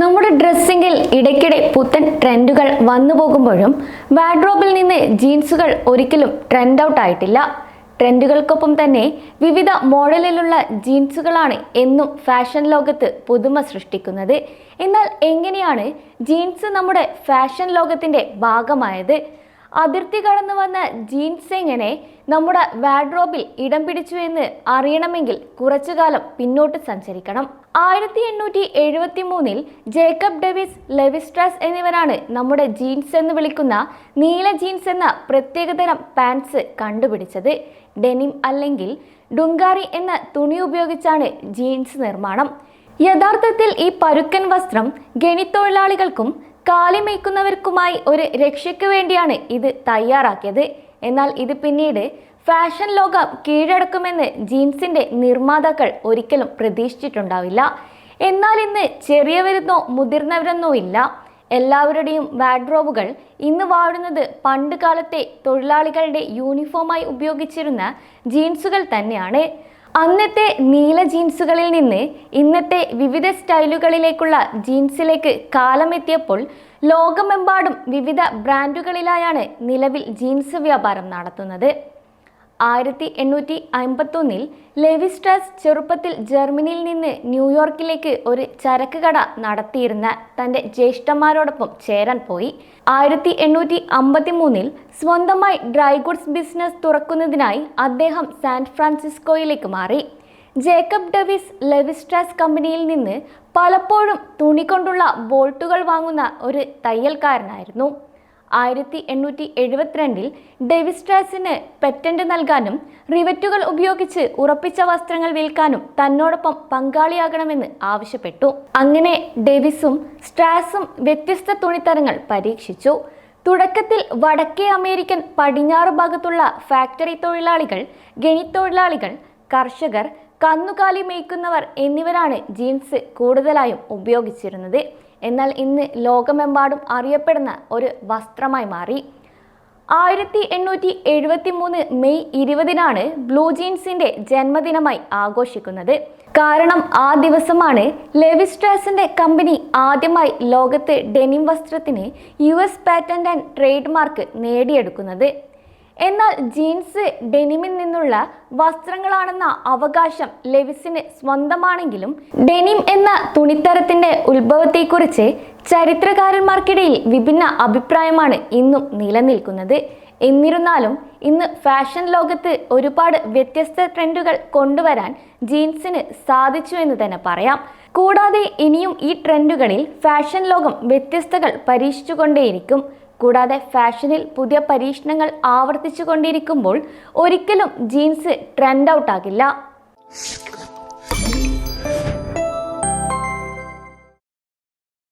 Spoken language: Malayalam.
നമ്മുടെ ഡ്രസ്സിങ്ങിൽ ഇടയ്ക്കിടെ പുത്തൻ ട്രെൻഡുകൾ വന്നു പോകുമ്പോഴും വാഡ്രോബിൽ നിന്ന് ജീൻസുകൾ ഒരിക്കലും ട്രെൻഡ് ഔട്ട് ആയിട്ടില്ല. ട്രെൻഡുകൾക്കൊപ്പം തന്നെ വിവിധ മോഡലിലുള്ള ജീൻസുകളാണ് എന്നും ഫാഷൻ ലോകത്ത് പുതുമ സൃഷ്ടിക്കുന്നത്. എന്നാൽ എങ്ങനെയാണ് ജീൻസ് നമ്മുടെ ഫാഷൻ ലോകത്തിന്റെ ഭാഗമായത്? അതിർത്തി കടന്നു വന്ന ജീൻസ് എങ്ങനെ നമ്മുടെ വാഡ്രോബിൽ ഇടം പിടിച്ചു എന്ന് അറിയണമെങ്കിൽ കുറച്ചു കാലം പിന്നോട്ട് സഞ്ചരിക്കണം. ആയിരത്തി എണ്ണൂറ്റി എഴുപത്തി മൂന്നിൽ ജേക്കബ് ഡെവിസ് ലെവിസ്ട്രാസ് എന്നിവരാണ് നമ്മുടെ ജീൻസ് എന്ന് വിളിക്കുന്ന നീല ജീൻസ് എന്ന പ്രത്യേകതരം പാൻസ് കണ്ടുപിടിച്ചത്. ഡെനിം അല്ലെങ്കിൽ ഡുങ്കാറി എന്ന തുണി ഉപയോഗിച്ചാണ് ജീൻസ് നിർമ്മാണം. യഥാർത്ഥത്തിൽ ഈ പരുക്കൻ വസ്ത്രം ഗണിത്തൊഴിലാളികൾക്കും കാലിമേക്കുന്നവർക്കുമായി ഒരു രക്ഷയ്ക്ക് വേണ്ടിയാണ് ഇത് തയ്യാറാക്കിയത്. എന്നാൽ ഇത് പിന്നീട് ഫാഷൻ ലോകം കീഴടക്കുമെന്ന് ജീൻസിന്റെ നിർമ്മാതാക്കൾ ഒരിക്കലും പ്രതീക്ഷിച്ചിട്ടുണ്ടാവില്ല. എന്നാൽ ഇന്ന് ചെറിയവരെന്നോ മുതിർന്നവരെന്നോ ഇല്ല. എല്ലാവരുടെയും വാഡ്രോബുകൾ ഇന്ന് വാഴുന്നത് പണ്ട് കാലത്തെ തൊഴിലാളികളുടെ യൂണിഫോമായി ഉപയോഗിച്ചിരുന്ന ജീൻസുകൾ തന്നെയാണ്. അന്നത്തെ നീല ജീൻസുകളിൽ നിന്ന് ഇന്നത്തെ വിവിധ സ്റ്റൈലുകളിലേക്കുള്ള ജീൻസിലേക്ക് കാലമെത്തിയപ്പോൾ ലോകമെമ്പാടും വിവിധ ബ്രാൻഡുകളിലായാണ് നിലവിൽ ജീൻസ് വ്യാപാരം നടത്തുന്നത്. ആയിരത്തി എണ്ണൂറ്റി അമ്പത്തൊന്നിൽ ലെവിസ്ട്രാസ് ചെറുപ്പത്തിൽ ജർമ്മനിയിൽ നിന്ന് ന്യൂയോർക്കിലേക്ക് ഒരു ചരക്ക് കട നടത്തിയിരുന്ന തന്റെ ജ്യേഷ്ഠന്മാരോടൊപ്പം ചേരാൻ പോയി. ആയിരത്തി എണ്ണൂറ്റി അമ്പത്തി മൂന്നിൽ സ്വന്തമായി ഡ്രൈ ഗുഡ്സ് ബിസിനസ് തുറക്കുന്നതിനായി അദ്ദേഹം സാൻ ഫ്രാൻസിസ്കോയിലേക്ക് മാറി. ജേക്കബ് ഡെവിസ് ലെവിസ്ട്രാസ് കമ്പനിയിൽ നിന്ന് പലപ്പോഴും തുണി കൊണ്ടുള്ള ബോൾട്ടുകൾ വാങ്ങുന്ന ഒരു തയ്യൽക്കാരനായിരുന്നു. ആയിരത്തി എണ്ണൂറ്റി എഴുപത്തിരണ്ടിൽ ഡെവിസ്ട്രാസിന് പെറ്റന്റ് നൽകാനും റിവറ്റുകൾ ഉപയോഗിച്ച് ഉറപ്പിച്ച വസ്ത്രങ്ങൾ വിൽക്കാനും തന്നോടൊപ്പം പങ്കാളിയാകണമെന്ന് ആവശ്യപ്പെട്ടു. അങ്ങനെ ഡെവിസും സ്ട്രാസും വ്യത്യസ്ത തുണിത്തരങ്ങൾ പരീക്ഷിച്ചു. തുടക്കത്തിൽ വടക്കേ അമേരിക്കൻ പടിഞ്ഞാറ് ഭാഗത്തുള്ള ഫാക്ടറി തൊഴിലാളികൾ ഗണിത്തൊഴിലാളികൾ കർഷകർ കന്നുകാലി മേയ്ക്കുന്നവർ എന്നിവരാണ് ജീൻസ് കൂടുതലായും ഉപയോഗിച്ചിരുന്നത്. എന്നാൽ ഇന്ന് ലോകമെമ്പാടും അറിയപ്പെടുന്ന ഒരു വസ്ത്രമായി മാറി. ആയിരത്തി എണ്ണൂറ്റി എഴുപത്തി മൂന്ന് മെയ് ഇരുപതിനാണ് ബ്ലൂ ജീൻസിന്റെ ജന്മദിനമായി ആഘോഷിക്കുന്നത്. കാരണം ആ ദിവസമാണ് ലെവിസ്ട്രാസിന്റെ കമ്പനി ആദ്യമായി ലോകത്ത് denim വസ്ത്രത്തിന് U S patent and trademark നേടിയെടുക്കുന്നത്. എന്നാൽ ജീൻസ് ഡെനിമിൽ നിന്നുള്ള വസ്ത്രങ്ങളാണെന്ന അവകാശം ലെവിസിന് സ്വന്തമാണെങ്കിലും ഡെനിം എന്ന തുണിത്തരത്തിന്റെ ഉത്ഭവത്തെക്കുറിച്ച് ചരിത്രകാരന്മാർക്കിടയിൽ വിഭിന്ന അഭിപ്രായമാണ് ഇന്നും നിലനിൽക്കുന്നത്. എന്നിരുന്നാലും ഇന്ന് ഫാഷൻ ലോകത്ത് ഒരുപാട് വ്യത്യസ്ത ട്രെൻഡുകൾ കൊണ്ടുവരാൻ ജീൻസിന് സാധിച്ചു എന്ന് തന്നെ പറയാം. കൂടാതെ ഇനിയും ഈ ട്രെൻഡുകളിൽ ഫാഷൻ ലോകം വ്യത്യസ്തകൾ പരീക്ഷിച്ചുകൊണ്ടേയിരിക്കും. കൂടാതെ ഫാഷനിൽ പുതിയ പരീക്ഷണങ്ങൾ ആവർത്തിച്ചു കൊണ്ടിരിക്കുമ്പോൾ ഒരിക്കലും ജീൻസ് ട്രെൻഡ് ഔട്ട് ആകില്ല.